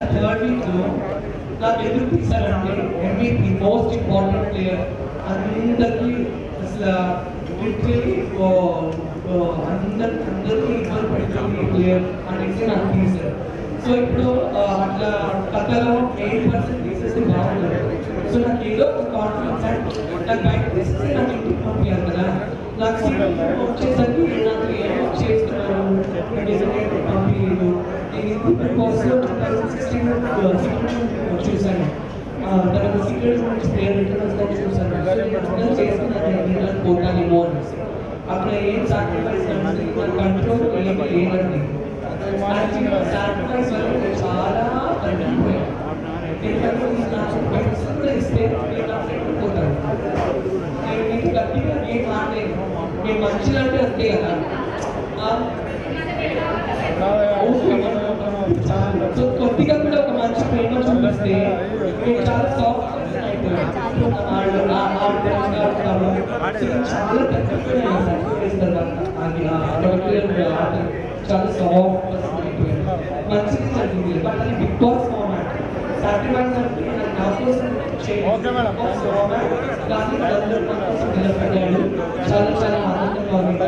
Third వీక్లో నాకు ఎదురు తీసారంటే ఎంవీపీ మోస్ట్ ఇంపార్టెంట్ ప్లేయర్ అందరికీ అసలు లిటరలీ అందరి అందరికీ ఇబ్బంది పడుతుంది ప్లేయర్ అనేసి నాకు తీశారు సో ఇప్పుడు అట్లా కథలో ఎయిట్ పర్సెంట్ తీసేస్తే బాగుంటుంది. సో నాకు ఏదో ఒక కాన్ఫిడెన్స్ అండ్ నాకు బయట తీసేస్తే నాకు ఇంటికి పంపించాలి కదా. నాకు సీరియల్ వచ్చేసరికి నాకు ఏమో చేస్తున్నారు పంపించలేదు. నేను 16 and uh, secret chosen. Uh, but on the secret one is there written as that chosen. So you don't chase nothing, you don't quote anymore. अपना ये sacrifice करने के लिए control करने के लिए करने आज भी sacrifice वाले को सारा करना हुआ है देखा तो इस नाच में सुंदर स्टेट में काफ़ी होता है ये कंटिन्यू ये मान ले ये मंचिल much famous on this day. It's our song title. Our our our since our contemporary is the particular chance of Manchini Chandigarh, but in big boss format. Sacrifice Chandigarh and Napoleon change. Okay, madam. Format. Gandhi Chandigarh, Manchini Chandigarh, Chala Chala Anand Chandigarh.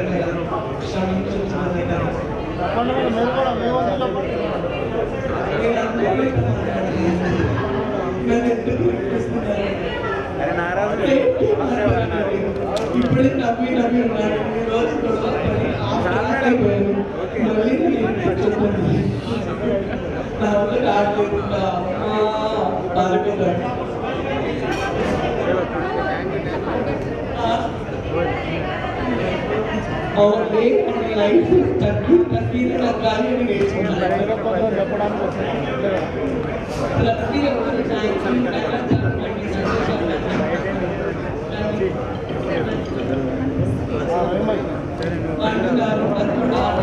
ఇప్పుడు నవ్వి నవ్వి ఉన్నారు ఈ రోజు మళ్ళీ నా వల్ల బాధపడ్డాను అవును లైఫ్ తగ్గి తగ్గి తగ్గాలి అని నేర్చుకున్నాను లేకపోతే చెప్పడానికి వచ్చింది ప్రతి ఒక్కరు థ్యాంక్ అంటున్నారు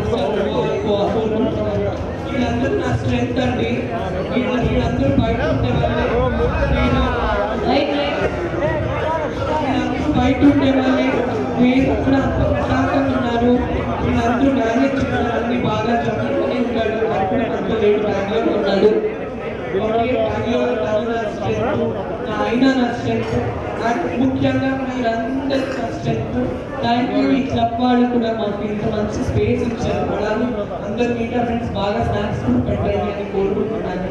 వీళ్ళందరూ నా స్ట్రెంత్ అండి వీళ్ళ వీళ్ళందరూ బయట ఉండే వాళ్ళే నేను వీళ్ళందరూ బయట ఉండే వాళ్ళే మీరు కూడా అంత ప్రశాంతంగా ఉన్నారు మేనేజ్ బాగా చదువుకుని ఉన్నాడు లేడు ఉన్నాడు ఓకే, నా నా నా స్ట్రెంత్ ముఖ్యంగా మీరందరూ నా స్ట్రెంత్ థ్యాంక్ యూ ఈ క్లబ్ వాళ్ళు కూడా మాకు ఇంత మంచి స్పేస్ ఇచ్చారు అలాగే అందరు మీడియా ఫ్రెండ్స్ బాగా స్నాక్స్ కూడా పెట్టండి అని కోరుకుంటున్నాను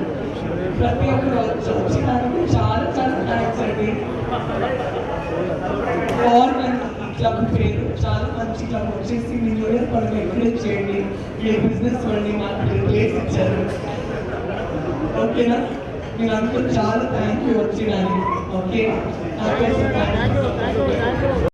ప్రతి ఒక్కరు వచ్చి చాలా చాలా థ్యాంక్స్ అండి క్లబ్ పేరు చాలా మంచి క్లబ్ వచ్చేసి మీరు కూడా ఇయర్ ఎంకరేజ్ చేయండి. ఏ బిజినెస్ వండి మాకు ప్లేస్ ఇచ్చారు. ఓకేనా మీరందరూ చాలా థ్యాంక్ యూ వచ్చినాను ఓకే